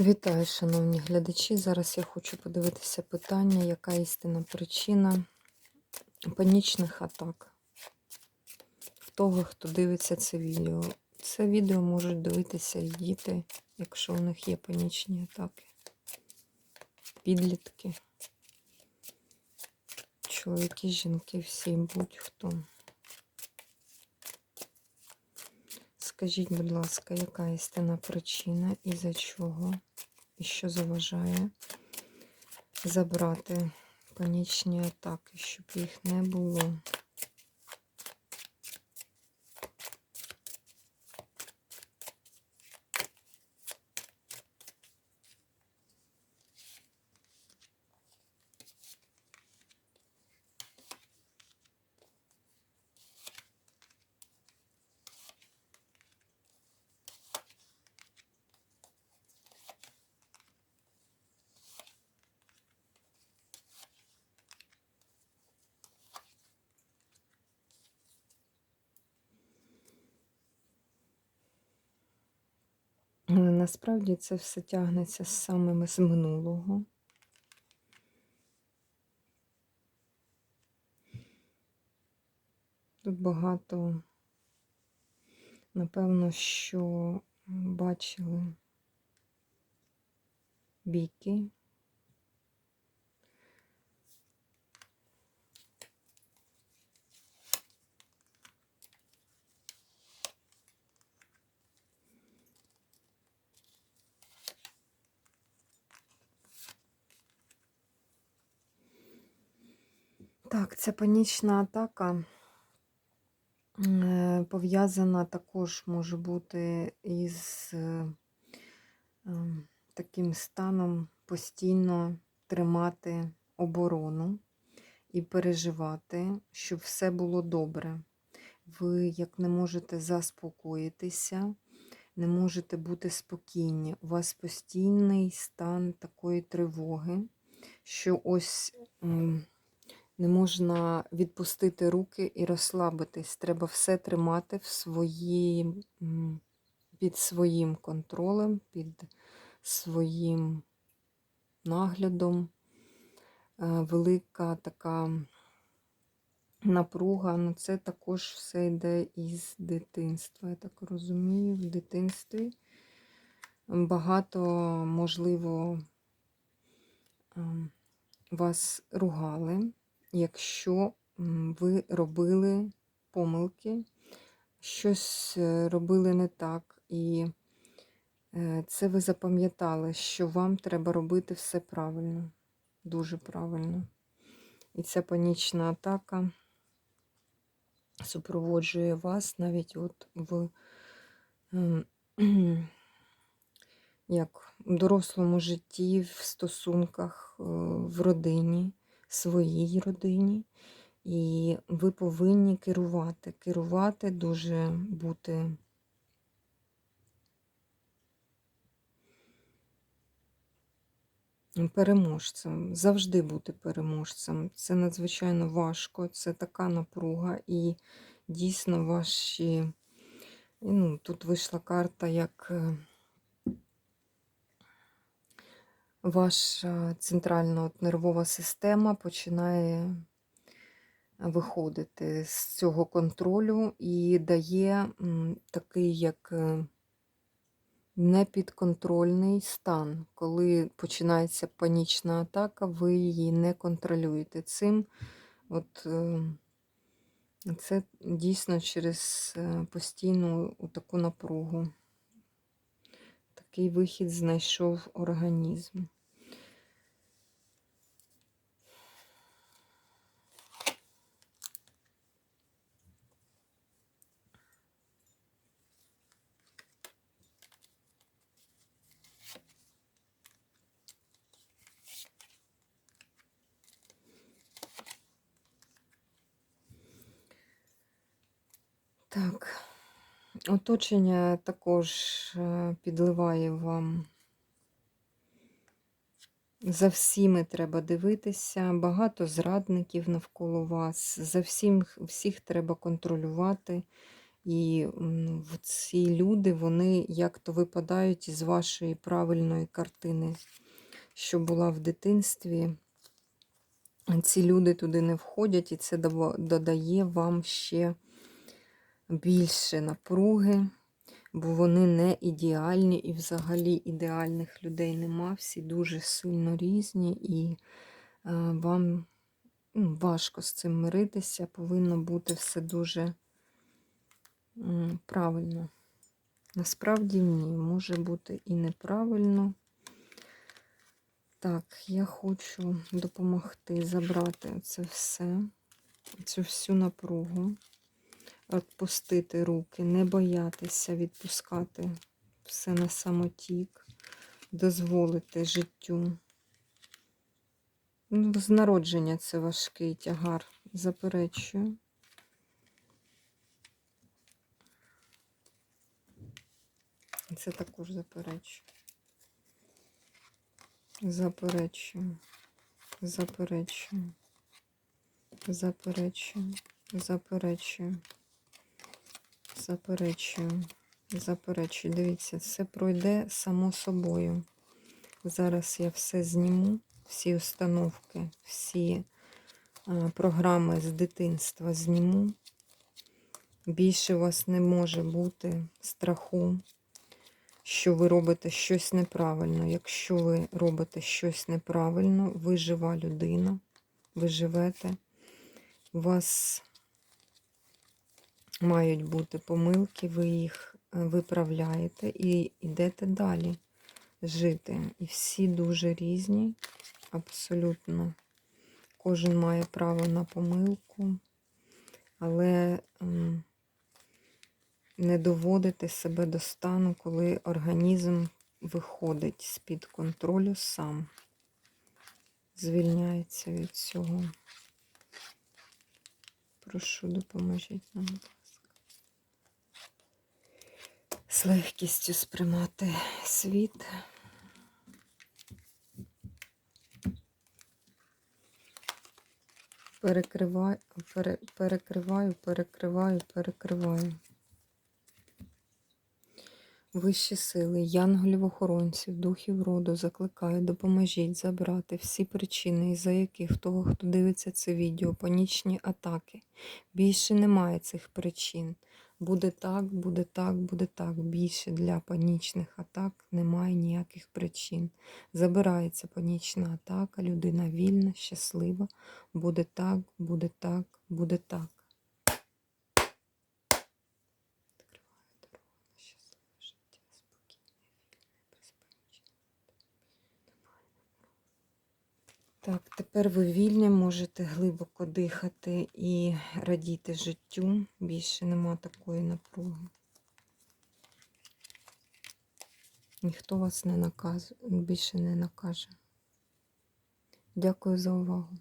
Вітаю, шановні глядачі. Зараз я хочу подивитися питання, яка істинна причина панічних атак. В того, хто дивиться це відео. Це відео можуть дивитися і діти, якщо у них є панічні атаки. Підлітки, чоловіки, жінки, всі будь-хто. Скажіть, будь ласка, яка істинна причина і за чого, і що заважає забрати панічні атаки, щоб їх не було? Але насправді це все тягнеться саме з минулого. Тут багато, напевно, що бачили бійки. Так, ця панічна атака е, пов'язана також може бути із е, ем, таким станом постійно тримати оборону і переживати, щоб все було добре. Ви як не можете заспокоїтися, не можете бути спокійні. У вас постійний стан такої тривоги, що ось. Не можна відпустити руки і розслабитись. Треба все тримати в свої, під своїм контролем, під своїм наглядом. Е, Велика така напруга, ну це також все йде із дитинства. Я так розумію, в дитинстві багато, можливо, ем, вас ругали якщо ви робили помилки, щось е, робили не так, і е, це ви запам'ятали, що вам треба робити все правильно, дуже правильно. І ця панічна атака супроводжує вас навіть от в ем, як в дорослому житті, в стосунках, е, в родині своїй родині, і ви повинні керувати. Керувати дуже бути. Переможцем, завжди бути переможцем. Це надзвичайно важко, це така напруга, і дійсно ваші. Ну, Тут вийшла карта як ваша центральна от нервова система починає виходити з цього контролю і дає такий як е, непідконтрольний стан. Коли починається панічна атака, ви її не контролюєте. Цим от е, це дійсно через е, постійну таку напругу. Такий вихід знайшов організм. Так, оточення також е, підливає вам. За всіми треба дивитися, багато зрадників навколо вас, за всім, всіх треба контролювати І ці люди, вони як то випадають із вашої правильної картини, що була в дитинстві. Ці люди туди не входять, і це додає вам ще більше напруги, бо вони не ідеальні, і взагалі ідеальних людей нема. Всі дуже сильно різні, і е, вам ну, важко з цим миритися. Повинно бути все дуже правильно. Насправді ні, може бути і неправильно. Так, я хочу допомогти забрати це все, цю всю напругу, відпустити руки, не боятися відпускати все на самотік, дозволити життю. Ну, з народження це важкий тягар, заперечую. Це також заперечую. Заперечую. Заперечую. Заперечую. Заперечую. Заперечую. Заперечую. Дивіться, все пройде само собою. Зараз я все зніму, всі установки, всі а, програми з дитинства зніму. Більше у вас не може бути страху, що ви робите щось неправильно. Якщо ви робите щось неправильно, ви жива людина, ви живете, у вас мають бути помилки, ви їх е, виправляєте і йдете далі жити. І всі дуже різні, абсолютно. Кожен має право на помилку, але не доводити себе до стану, коли організм виходить з-під контролю сам, звільняється від цього. Прошу, допоможіть нам, будь ласка. З легкістю сприймати світ. Перекриваю, пере, перекриваю, перекриваю, перекриваю. Вищі сили, янголів-охоронців, духів роду закликаю, допоможіть забрати всі причини, із-за яких того, хто дивиться це відео, панічні атаки. Більше немає цих причин. Буде так, буде так, буде так. Більше для панічних атак немає ніяких причин. Забирається панічна атака, людина вільна, щаслива. Буде так, буде так, буде так. Так, тепер ви вільні, можете глибоко дихати і радіти життю. Більше нема такої напруги. Ніхто вас не наказує, більше не накаже. Дякую за увагу.